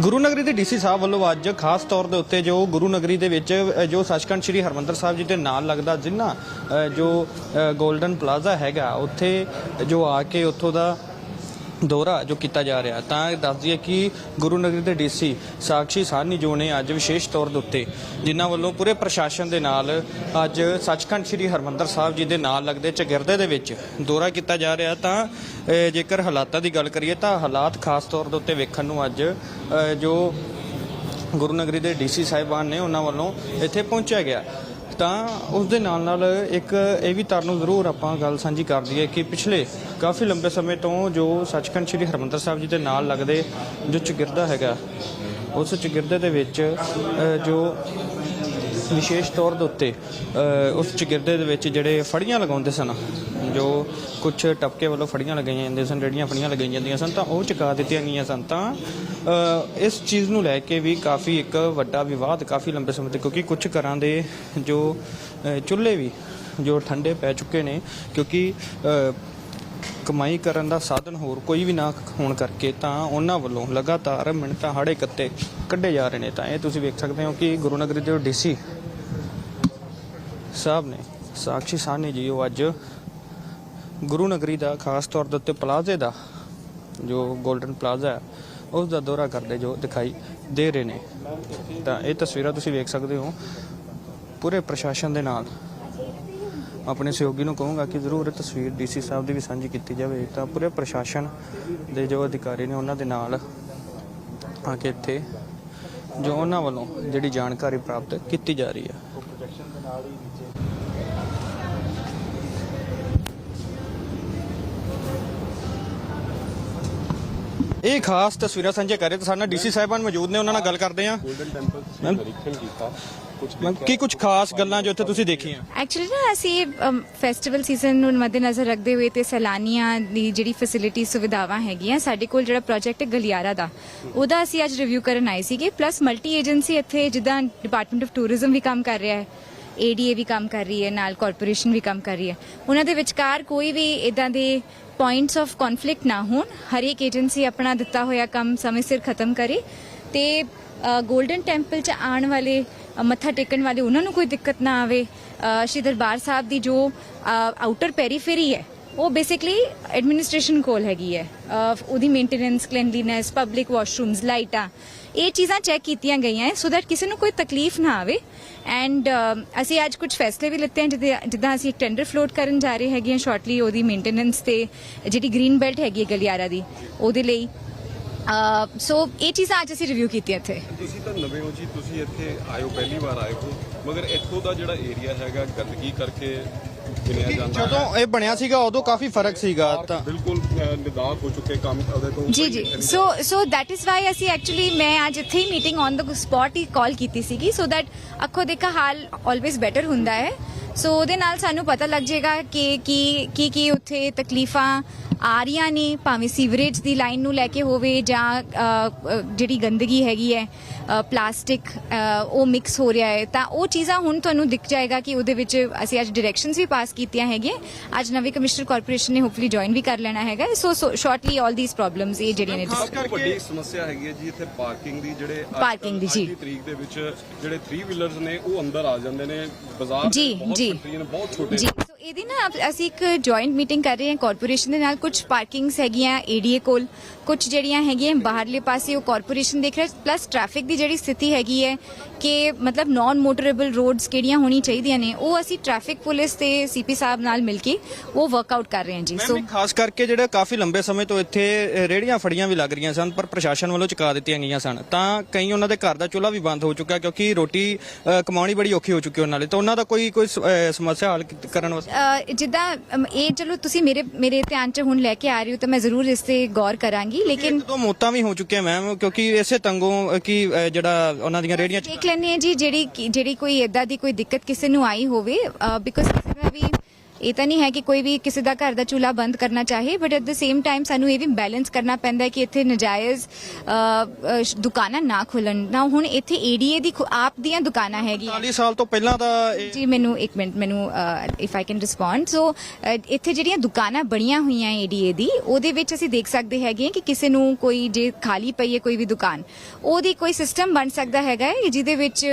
ਗੁਰੂ ਨਗਰੀ ਦੇ ਡੀਸੀ ਸਾਹਿਬ ਵੱਲੋਂ ਅੱਜ ਖਾਸ ਤੌਰ ਦੇ ਉੱਤੇ ਜੋ ਗੁਰੂ ਨਗਰੀ ਦੇ ਵਿੱਚ ਜੋ ਸੱਚਖੰਡ ਸ੍ਰੀ ਹਰਮੰਦਰ ਸਾਹਿਬ ਜੀ ਦੇ ਨਾਲ ਲੱਗਦਾ ਜਿੰਨਾ ਜੋ 골ਡਨ ਪਲਾਜ਼ਾ ਹੈਗਾ, ਉੱਥੇ ਜੋ ਆ ਕੇ ਉੱਥੋਂ ਦਾ ਦੌਰਾ ਜੋ ਕੀਤਾ ਜਾ ਰਿਹਾ ਤਾਂ ਇਹ ਦੱਸ ਦਈਏ ਕਿ ਗੁਰੂ ਨਗਰੀ ਦੇ ਡੀਸੀ ਸਾਕਸ਼ੀ ਸਾਹਨੀ ਜੋ ਨੇ ਅੱਜ ਵਿਸ਼ੇਸ਼ ਤੌਰ ਦੇ ਉੱਤੇ, ਜਿਨ੍ਹਾਂ ਵੱਲੋਂ ਪੂਰੇ ਪ੍ਰਸ਼ਾਸਨ ਦੇ ਨਾਲ ਅੱਜ ਸੱਚਖੰਡ ਸ੍ਰੀ ਹਰਮੰਦਰ ਸਾਹਿਬ ਜੀ ਦੇ ਨਾਲ ਲੱਗਦੇ ਚਗਿਰਦੇ ਦੇ ਵਿੱਚ ਦੌਰਾ ਕੀਤਾ ਜਾ ਰਿਹਾ ਤਾਂ ਜੇਕਰ ਹਾਲਾਤਾਂ ਦੀ ਗੱਲ ਕਰੀਏ ਤਾਂ ਹਾਲਾਤ ਖਾਸ ਤੌਰ ਦੇ ਉੱਤੇ ਵੇਖਣ ਨੂੰ ਅੱਜ ਜੋ ਗੁਰੂ ਨਗਰੀ ਦੇ ਡੀਸੀ ਸਾਹਿਬਾਨ ਨੇ ਉਹਨਾਂ ਵੱਲੋਂ ਇੱਥੇ ਪਹੁੰਚਿਆ ਗਿਆ। ਤਾਂ ਉਸ ਦੇ ਨਾਲ ਨਾਲ ਇੱਕ ਇਹ ਵੀ ਤੁਹਾਨੂੰ ਜ਼ਰੂਰ ਆਪਾਂ ਗੱਲ ਸਾਂਝੀ ਕਰ ਦਈਏ ਕਿ ਪਿਛਲੇ ਕਾਫੀ ਲੰਬੇ ਸਮੇਂ ਤੋਂ ਜੋ ਸੱਚਖੰਡ ਸ੍ਰੀ ਹਰਮੰਦਰ ਸਾਹਿਬ ਜੀ ਦੇ ਨਾਲ ਲੱਗਦੇ ਜੋ ਚਗਿਰਦਾ ਹੈਗਾ, ਉਸ ਚਗਿਰਦੇ ਦੇ ਵਿੱਚ ਜੋ ਵਿਸ਼ੇਸ਼ ਤੌਰ ਦੇ ਉੱਤੇ ਉਸ ਚਗਿਰਦੇ ਦੇ ਵਿੱਚ ਜਿਹੜੇ ਫੜੀਆਂ ਲਗਾਉਂਦੇ ਸਨ, ਜੋ ਕੁਝ ਟਪਕੇ ਵੱਲੋਂ ਫੜੀਆਂ ਲਗਾਈਆਂ ਜਾਂਦੀਆਂ ਸਨ ਜਿਹੜੀਆਂ ਫੜੀਆਂ ਲਗਾਈਆਂ ਜਾਂਦੀਆਂ ਸਨ, ਤਾਂ ਉਹ ਚੁਕਾ ਦਿੱਤੀਆਂ ਗਈਆਂ ਸਨ। ਤਾਂ ਇਸ ਚੀਜ਼ ਨੂੰ ਲੈ ਕੇ ਵੀ ਕਾਫੀ ਇੱਕ ਵੱਡਾ ਵਿਵਾਦ ਕਾਫੀ ਲੰਬੇ ਸਮੇਂ ਤੋਂ, ਕਿਉਂਕਿ ਕੁਝ ਘਰਾਂ ਦੇ ਜੋ ਚੁੱਲ੍ਹੇ ਵੀ ਜੋ ਠੰਡੇ ਪੈ ਚੁੱਕੇ ਨੇ, ਕਿਉਂਕਿ ਕਮਾਈ ਕਰਨ ਦਾ ਸਾਧਨ ਹੋਰ ਕੋਈ ਵੀ ਨਾ ਹੋਣ ਕਰਕੇ ਤਾਂ ਉਹਨਾਂ ਵੱਲੋਂ ਲਗਾਤਾਰ ਮਿੰਟਾਂ ਹਾੜੇ ਕੱਤੇ ਕੱਢੇ ਜਾ ਰਹੇ ਨੇ। ਤਾਂ ਇਹ ਤੁਸੀਂ ਵੇਖ ਸਕਦੇ ਹੋ ਕਿ ਗੁਰੂ ਨਗਰੀ ਦੇ ਡੀਸੀ ਸਾਹਿਬ ਨੇ ਸਾਕਸ਼ੀ ਸਾਹਨੀ ਜੀ, ਉਹ ਅੱਜ ਗੁਰੂ ਨਗਰੀ ਦਾ ਖਾਸ ਤੌਰ ਦੇ ਉੱਤੇ ਪਲਾਜ਼ੇ ਦਾ ਜੋ 골ਡਨ ਪਲਾਜ਼ਾ ਹੈ, ਉਸ ਦਾ ਦੌਰਾ ਕਰਦੇ ਜੋ ਦਿਖਾਈ ਦੇ ਰਹੇ ਨੇ। ਤਾਂ ਇਹ ਤਸਵੀਰਾਂ ਤੁਸੀਂ ਵੇਖ ਸਕਦੇ ਹੋ ਪੂਰੇ ਪ੍ਰਸ਼ਾਸਨ ਦੇ ਨਾਲ। ਆਪਣੇ ਸਹਿਯੋਗੀ ਨੂੰ ਕਹੂੰਗਾ ਕਿ ਜ਼ਰੂਰ ਇਹ ਤਸਵੀਰ ਡੀਸੀ ਸਾਹਿਬ ਦੀ ਵੀ ਸਾਂਝੀ ਕੀਤੀ ਜਾਵੇ ਤਾਂ ਪੂਰੇ ਪ੍ਰਸ਼ਾਸਨ ਦੇ ਜੋ ਅਧਿਕਾਰੀ ਨੇ ਉਹਨਾਂ ਦੇ ਨਾਲ ਆ ਕੇ ਇੱਥੇ ਜੋ ਉਹਨਾਂ ਵੱਲੋਂ ਜਿਹੜੀ ਜਾਣਕਾਰੀ ਪ੍ਰਾਪਤ ਕੀਤੀ ਜਾ ਰਹੀ ਹੈ। ਇਹ ਖਾਸ ਤਸਵੀਰਾਂ ਸਾਂਝੇ ਕਰ ਰਹੇ ਤਾਂ ਸਾਡੇ ਡੀਸੀ ਸਾਹਿਬਾਨ ਮੌਜੂਦ ਨੇ ਉਹਨਾਂ ਨਾਲ ਗੱਲ ਕਰਦੇ ਹਾਂ। Golden Temple ma'am? ਤੁਸੀਂ ਨਿਰੀਖਣ ਕੀਤਾ। ਕੁਝ ਮੈਮ ਕੀ ਕੁਝ ਖਾਸ ਗੱਲਾਂ ਜੋ ਇੱਥੇ ਤੁਸੀਂ ਦੇਖੀਆਂ? ਐਕਚੁਅਲੀ ਨਾ ਅਸੀਂ ਫੈਸਟੀਵਲ ਸੀਜ਼ਨ ਨੂੰ ਮੱਦੇਨਜ਼ਰ ਰੱਖਦੇ ਹੋਏ ਤੇ ਸੈਲਾਨੀਆਂ ਦੀ ਜਿਹੜੀ ਫੈਸਿਲਿਟੀ ਸੁਵਿਧਾਵਾਂ ਹੈਗੀਆਂ ਸਾਡੇ ਕੋਲ ਜਿਹੜਾ ਪ੍ਰੋਜੈਕਟ ਹੈ ਗਲਿਆਰਾ ਦਾ ਉਹਦਾ ਅਸੀਂ ਅੱਜ ਰਿਵਿਊ ਕਰਨ ਆਏ ਸੀਗੇ। ਪਲੱਸ ਮਲਟੀ ਏਜੰਸੀ ਇੱਥੇ ਜਿੱਦਾਂ ਡਿਪਾਰਟਮੈਂਟ ਆਫ ਟੂਰਿਜ਼ਮ ਵੀ ਕੰਮ ਕਰ ਰਿਹਾ ਹੈ। ਏਡੀਏ ਵੀ ਕੰਮ ਕਰ ਰਹੀ ਹੈ, ਨਾਲ ਕਾਰਪੋਰੇਸ਼ਨ ਵੀ ਕੰਮ ਕਰ ਰਹੀ ਹੈ। ਉਹਨਾਂ ਦੇ ਵਿਚਕਾਰ ਕੋਈ ਵੀ ਇਦਾਂ ਦੇ ਪੁਆਇੰਟਸ ਆਫ ਕਨਫਲਿਕਟ ਨਾ ਹੋਣ, ਹਰੇਕ ਏਜੰਸੀ ਆਪਣਾ ਦਿੱਤਾ ਹੋਇਆ ਕੰਮ ਸਮੇਂ ਸਿਰ ਖਤਮ ਕਰੇ ਤੇ ਗੋਲਡਨ ਟੈਂਪਲ ਚ ਆਉਣ ਵਾਲੇ ਮੱਥਾ ਟੇਕਣ ਵਾਲੇ ਉਹਨਾਂ ਨੂੰ ਕੋਈ ਦਿੱਕਤ ਨਾ ਆਵੇ। ਸ਼੍ਰੀ ਦਰਬਾਰ ਸਾਹਿਬ ਦੀ ਜੋ ਆਊਟਰ ਪੈਰੀਫੇਰੀ ਹੈ ਉਹ ਬੇਸਿਕਲੀ ਐਡਮਿਨਿਸਟ੍ਰੇਸ਼ਨ ਕੋਲ ਹੈਗੀ ਹੈ। ਉਹਦੀ ਮੇਨਟੇਨੈਂਸ ਕਲੈਨਲੀਨੈਸ ਪਬਲਿਕ ਵਾਸ਼ਰੂਮਸ ਲਾਈਟਾਂ, ਇਹ ਚੀਜ਼ਾਂ ਚੈੱਕ ਕੀਤੀਆਂ ਗਈਆਂ ਹੈ ਸੋ ਦੈਟ ਕਿਸੇ ਨੂੰ ਕੋਈ ਤਕਲੀਫ ਨਾ ਆਵੇ। ਐਂਡ ਅਸੀਂ ਅੱਜ ਕੁਝ ਫੈਸਲੇ ਵੀ ਲਿੱਤੇ ਹਨ, ਜਿੱਦਾਂ ਅਸੀਂ ਇੱਕ ਟੈਂਡਰ ਫਲੋਟ ਕਰਨ ਜਾ ਰਹੇ ਹੈਗੇ ਹਾਂ ਸ਼ਾਰਟਲੀ ਉਹਦੀ ਮੇਨਟੇਨੈਂਸ ਤੇ ਜਿਹੜੀ ਗ੍ਰੀਨ ਬੈਲਟ ਹੈਗੀ ਹੈ ਗਲਿਆਰਾ ਦੀ, ਉਹਦੇ ਲਈ। ਸੋ ਇਹ ਚੀਜ਼ਾਂ ਅੱਜ ਅਸੀਂ ਰਿਵਿਊ ਕੀਤੀਆਂ ਇੱਥੇ। ਤੁਸੀਂ ਤਾਂ ਨਵੇਂ ਹੋ ਜੀ, ਤੁਸੀਂ ਇੱਥੇ ਆਇਓ, ਪਹਿਲੀ ਵਾਰ ਆਏ ਹੋ। ਮਗਰ ਇੱਥੋਂ ਦਾ ਜਿਹੜਾ ਏਰੀਆ ਹੈਗਾ, ਗੰਦਗੀ ਕਰਕੇ ਗਿਣਿਆ ਜਾਂਦਾ ਇਹ ਬਣਿਆ ਸੀਗਾ ਉਦੋਂ ਕਾਫੀ ਫ਼ਰਕ ਸੀਗਾ ਤਾਂ। ਬਿਲਕੁਲ ਅ, ਨਿਦਾਕ ਹੋ ਚੁੱਕੇ ਕੰਮ ਉਹਦੇ ਤੋਂ ਜੀ ਜੀ। So so that is why ਅਸੀਂ ਐਕਚੁਅਲੀ ਮੈਂ ਅੱਜ ਇੱਥੇ ਹੀ ਮੀਟਿੰਗ ਔਨ ਦ ਸਪੌਟ ਹੀ ਕਾਲ ਕੀਤੀ ਸੀਗੀ ਸੋ ਦੈਟ ਅੱਖੋਂ ਦੇਖਾ ਹਾਲ ਆਲਵੇਜ਼ ਬੈਟਰ ਹੁੰਦਾ ਹੈ। ਸੋ ਉਹਦੇ ਨਾਲ ਸਾਨੂੰ ਪਤਾ ਲੱਗ ਜਾਏਗਾ ਕਿ ਕੀ ਕੀ ਕੀ ਉੱਥੇ ਤਕਲੀਫਾਂ ਆ ਰਹੀਆਂ ਨੇ ਭਾਵੇਂ ਸੀਵਰੇਜ ਦੀ ਲਾਈਨ ਨੂੰ ਲੈ ਕੇ ਹੋਵੇ ਜਾਂ ਜਿਹੜੀ ਗੰਦਗੀ ਹੈਗੀ ਹੈ ਪਲਾਸਟਿਕ ਉਹ ਮਿਕਸ ਹੋ ਰਿਹਾ ਹੈ ਤਾਂ ਉਹ ਚੀਜ਼ਾਂ ਹੁਣ ਤੁਹਾਨੂੰ ਦਿਖ ਜਾਏਗਾ ਕਿ ਉਹਦੇ ਵਿੱਚ ਅਸੀਂ ਅੱਜ ਡਾਇਰੈਕਸ਼ਨਸ ਵੀ ਪਾਸ ਕੀਤੀਆਂ ਹੈਗੀਆਂ। ਅੱਜ ਨਵੇਂ ਕਮਿਸ਼ਨਰ ਕਾਰਪੋਰੇਸ਼ਨ ਨੇ ਹੋਪਫੁਲੀ ਜੁਆਇਨ ਵੀ ਕਰ ਲੈਣਾ ਹੈਗਾ। So shortly all these problems ਇਹ ਜਿਹੜੀਆਂ ਨੇ ਸਭ ਤੋਂ ਵੱਡੀ ਸਮੱਸਿਆ ਹੈਗੀ ਹੈ ਜੀ ਇੱਥੇ ਪਾਰਕਿੰਗ ਦੀ ਜਿਹੜੇ Parking ਦੀ, ਜੀ। ਤਰੀਕ ਦੇ ਵਿੱਚ ਜਿਹੜੇ 3 ਵੀਲਰਸ ਨੇ ਉਹ ਅੰਦਰ ਆ ਜਾਂਦੇ ਨੇ। ਬਾਜ਼ਾਰ ਬਹੁਤ ਨੇ ਬਹੁਤ ਛੋਟੇ ਇਹਦੀ ਨਾ ਅਸੀਂ ਇੱਕ ਜੁਆਇੰਟ ਮੀਟਿੰਗ ਕਰ ਰਹੇ ਹਾਂ ਕਾਰਪੋਰੇਸ਼ਨ ਦੇ ਨਾਲ। ਕੁਝ ਪਾਰਕਿੰਗਸ ਹੈਗੀਆਂ ਏਡੀਏ ਕੋਲ ਕੁਝ ਜਿਹੜੀਆਂ ਹੈਗੀਆਂ ਬਾਹਰਲੇ ਪਾਸੇ ਉਹ ਕਾਰਪੋਰੇਸ਼ਨ ਦੇਖ ਰਿਹਾ। ਪਲੱਸ ਟ੍ਰੈਫਿਕ ਦੀ ਜਿਹੜੀ ਸਥਿਤੀ ਹੈਗੀ ਹੈ ਕਿ ਮਤਲਬ ਨਾਨ ਮੋਟਰੇਬਲ ਰੋਡਸ ਕਿਹੜੀਆਂ ਹੋਣੀ ਚਾਹੀਦੀਆਂ ਨੇ ਉਹ ਅਸੀਂ ਟ੍ਰੈਫਿਕ ਪੁਲਿਸ ਤੇ ਸੀਪੀ ਸਾਹਿਬ ਨਾਲ ਮਿਲ ਕੇ ਉਹ ਵਰਕਆਊਟ ਕਰ ਰਹੇ ਹਾਂ ਜੀ। ਸੋ ਖਾਸ ਕਰਕੇ ਜਿਹੜੇ ਕਾਫੀ ਲੰਬੇ ਸਮੇਂ ਤੋਂ ਇੱਥੇ ਅ, ਰੇਹੜੀਆਂ ਫੜੀਆਂ ਵੀ ਲੱਗ ਰਹੀਆਂ ਸਨ ਪਰ ਪ੍ਰਸ਼ਾਸਨ ਵੱਲੋਂ ਚੁਕਾ ਦਿੱਤੀਆਂ ਗਈਆਂ ਸਨ। ਤਾਂ ਕਈ ਉਹਨਾਂ ਦੇ ਘਰ ਦਾ ਚੁੱਲ੍ਹਾ ਵੀ ਬੰਦ ਹੋ ਚੁੱਕਾ ਕਿਉਂਕਿ ਰੋਟੀ ਕਮਾਉਣੀ ਬੜੀ ਔਖੀ ਹੋ ਚੁੱਕੀ ਉਹਨਾਂ ਲਈ। ਤਾਂ ਉਹਨਾਂ ਦਾ ਕੋਈ ਕੋਈ ਸਮੱਸਿਆ ਹੱਲ ਕਰਨ ਵਾਸਤੇ ਜਿੱਦਾਂ ਅਮ, ਇਹ ਚਲੋ ਤੁਸੀਂ ਮੇਰੇ ਮੇਰੇ ਧਿਆਨ 'ਚ ਹੁਣ ਲੈ ਕੇ ਆ ਰਹੇ ਹੋ ਤਾਂ ਮੈਂ ਜ਼ਰੂਰ ਇਸ ਤੇ ਗੌਰ ਕਰਾਂਗੀ ਲੇਕਿਨ ਦੋ ਮੌਤਾਂ ਵੀ ਹੋ ਚੁੱਕੀਆਂ ਮੈਮ ਕਿਉਂਕਿ ਇਸੇ ਤੰਗੋਂ ਅ, ਕਿ ਅ, ਜਿਹੜਾ ਉਹਨਾਂ ਦੀਆਂ ਰੇਹੜੀਆਂ ਚ ਦੇਖ ਲੈਂਦੇ ਹਾਂ ਜੀ ਜਿਹੜੀ ਜਿਹੜੀ ਕੋਈ ਇਦਾਂ ਦੀ ਕੋਈ ਦਿੱਕਤ ਕਿਸੇ ਨੂੰ ਆਈ ਹੋਵੇ ਬਿਕੋਜ਼ ਕਿਸੇ ਦਾ ਵੀ ਇਹ ਤਾਂ ਨਹੀਂ ਹੈ ਕਿ ਕੋਈ ਵੀ ਕਿਸੇ ਦਾ ਘਰ ਦਾ ਚੁੱਲ੍ਹਾ ਬੰਦ ਕਰਨਾ ਚਾਹੇ but at the same time ਸਾਨੂੰ ਇਹ ਵੀ ਬੈਲੈਂਸ ਕਰਨਾ ਪੈਂਦਾ ਹੈ ਕਿ ਇੱਥੇ ਨਜਾਇਜ਼ ਦੁਕਾਨਾਂ ਨਾ ਖੁੱਲਣ ਨਾ ਹੁਣ ਇੱਥੇ ਏਡੀਏ ਦੀ ਆਪ ਦੀਆਂ ਦੁਕਾਨਾਂ ਹੈਗੀਆਂ। 40 ਸਾਲ ਤੋਂ ਪਹਿਲਾਂ ਦਾ ਜੀ ਮੈਨੂੰ ਇੱਕ ਮਿੰਟ ਮੈਨੂੰ if I can respond so ਇੱਥੇ ਜਿਹੜੀਆਂ ਦੁਕਾਨਾਂ ਬਣੀਆਂ ਹੋਈਆਂ ਏਡੀਏ ਦੀ ਉਹਦੇ ਵਿੱਚ ਅਸੀਂ ਦੇਖ ਸਕਦੇ ਹੈਗੇ ਕਿ ਕਿਸੇ ਨੂੰ ਕੋਈ ਜੇ ਖਾਲੀ ਪਈ ਹੈ ਕੋਈ ਵੀ ਦੁਕਾਨ ਉਹਦੀ ਕੋਈ ਸਿਸਟਮ ਬਣ ਸਕਦਾ ਹੈਗਾ ਜਿਹਦੇ ਵਿੱਚ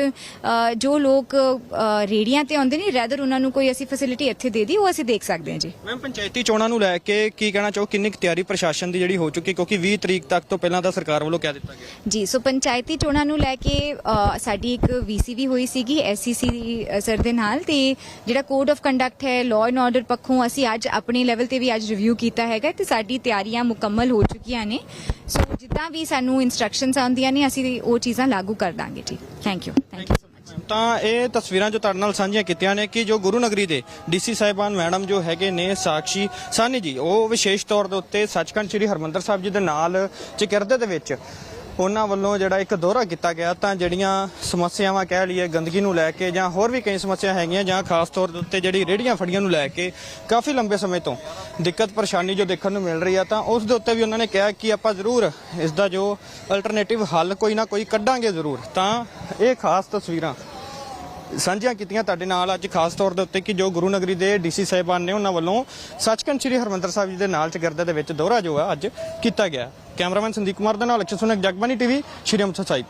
ਜੋ ਲੋਕ ਅ, ਰੇਹੜੀਆਂ ਤੇ ਆਉਂਦੇ ਨੇ ਰੈਦਰ ਉਹਨਾਂ ਨੂੰ ਕੋਈ ਅਸੀਂ ਫੈਸਿਲਿਟੀ ਇੱਥੇ ਦੇ ਦੀ ਉਹ ਅਸੀਂ ਦੇਖ ਸਕਦੇ ਹਾਂ ਜੀ। ਮੈਮ ਪੰਚਾਇਤੀ ਚੋਣਾਂ ਨੂੰ ਲੈ ਕੇ ਕੀ ਕਹਿਣਾ ਚਾਹੋ? ਕਿੰਨੀ ਕੁ ਤਿਆਰੀ ਪ੍ਰਸ਼ਾਸਨ ਦੀ ਜਿਹੜੀ ਹੋ ਚੁੱਕੀ? ਕਿਉਂਕਿ 20 ਤਰੀਕ ਤੱਕ ਤੋਂ ਪਹਿਲਾਂ ਤਾਂ ਸਰਕਾਰ ਵੱਲੋਂ ਕਹਿ ਦਿੱਤਾ ਗਿਆ। ਜੀ ਸੋ ਪੰਚਾਇਤੀ ਚੋਣਾਂ ਨੂੰ ਲੈ ਕੇ ਅ, ਸਾਡੀ ਇੱਕ ਵੀਸੀ ਵੀ ਹੋਈ ਸੀਗੀ ਐਸਸੀਸੀ ਸਰ ਦੇ ਨਾਲ ਤੇ ਜਿਹੜਾ ਕੋਡ ਆਫ ਕੰਡਕਟ ਹੈ ਲਾਅ ਐਂਡ ਆਰਡਰ ਪੱਖੋਂ ਅਸੀਂ ਅੱਜ ਆਪਣੇ ਲੈਵਲ ਤੇ ਵੀ ਅੱਜ ਰਿਵਿਊ ਕੀਤਾ ਹੈਗਾ ਤੇ ਸਾਡੀ ਤਿਆਰੀਆਂ ਮੁਕੰਮਲ ਹੋ ਚੁੱਕੀਆਂ ਨੇ। ਸੋ ਜਿੱਦਾਂ ਵੀ ਸਾਨੂੰ ਇਨਸਟਰਕਸ਼ਨਸ ਆਉਂਦੀਆਂ ਨੇ ਅਸੀਂ ਉਹ ਚੀਜ਼ਾਂ ਲਾਗੂ ਕਰ ਦਾਂਗੇ ਜੀ। ਥੈਂਕ ਯੂ ਥੈਂਕ ਯੂ ਤਾਂ ਇਹ ਤਸਵੀਰਾਂ ਜੋ ਤੁਹਾਡੇ ਨਾਲ ਸਾਂਝੀਆਂ ਕੀਤੀਆਂ ਨੇ ਕਿ ਜੋ ਗੁਰੂ ਨਗਰੀ ਦੇ ਡੀਸੀ ਸਾਹਿਬਾਨ ਮੈਡਮ ਜੋ ਹੈਗੇ ਨੇ ਸਾਕਸ਼ੀ ਸਾਨੀ ਜੀ, ਉਹ ਵਿਸ਼ੇਸ਼ ਤੌਰ ਦੇ ਉੱਤੇ ਸੱਚਖੰਡ ਸ੍ਰੀ ਹਰਮੰਦਰ ਸਾਹਿਬ ਜੀ ਦੇ ਨਾਲ ਚਕਿਰਦੇ ਦੇ ਵਿੱਚ ਉਹਨਾਂ ਵੱਲੋਂ ਜਿਹੜਾ ਇੱਕ ਦੌਰਾ ਕੀਤਾ ਗਿਆ ਤਾਂ ਜਿਹੜੀਆਂ ਸਮੱਸਿਆਵਾਂ ਕਹਿ ਲਈਏ ਗੰਦਗੀ ਨੂੰ ਲੈ ਕੇ ਜਾਂ ਹੋਰ ਵੀ ਕਈ ਸਮੱਸਿਆ ਹੈਗੀਆਂ ਜਾਂ ਖਾਸ ਤੌਰ ਦੇ ਉੱਤੇ ਜਿਹੜੀ ਰੇੜੀਆਂ ਫੜੀਆਂ ਨੂੰ ਲੈ ਕੇ ਕਾਫੀ ਲੰਬੇ ਸਮੇਂ ਤੋਂ ਦਿੱਕਤ ਪਰੇਸ਼ਾਨੀ ਜੋ ਦੇਖਣ ਨੂੰ ਮਿਲ ਰਹੀ ਆ ਤਾਂ ਉਸ ਦੇ ਉੱਤੇ ਵੀ ਉਹਨਾਂ ਨੇ ਕਿਹਾ ਕਿ ਆਪਾਂ ਜ਼ਰੂਰ ਇਸ ਦਾ ਜੋ ਅਲਟਰਨੇਟਿਵ ਹੱਲ ਕੋਈ ਨਾ ਕੋਈ ਕੱਢਾਂਗੇ ਜ਼ਰੂਰ ਤਾਂ ਇਹ ਖਾਸ ਤਸਵੀਰਾਂ ਸਾਂਝੀਆਂ ਕੀਤੀਆਂ ਤੁਹਾਡੇ ਨਾਲ ਅੱਜ ਖਾਸ ਤੌਰ ਦੇ ਉੱਤੇ ਕਿ ਜੋ ਗੁਰੂ ਨਗਰੀ ਦੇ ਡੀਸੀ ਸਾਹਿਬਾਨ ਨੇ ਉਹਨਾਂ ਵੱਲੋਂ ਸੱਚਖੰਡ ਸ੍ਰੀ ਹਰਮੰਦਰ ਸਾਹਿਬ ਜੀ ਦੇ ਨਾਲ ਚਗਰਦੇ ਦੇ ਵਿੱਚ ਦੌਰਾ ਜੋ ਆ ਅੱਜ ਕੀਤਾ ਗਿਆ। ਕੈਮਰਾਮੈਨ ਸੰਦੀਪ ਕੁਮਾਰ ਦੇ ਨਾਲ ਅਕਸ਼ਰ ਸੁਨਕ ਜਗਬਾਨੀ ਟੀਵੀ, ਸ਼੍ਰੀ ਅੰਮ੍ਰਿਤਸਰ ਸਾਹਿਬ।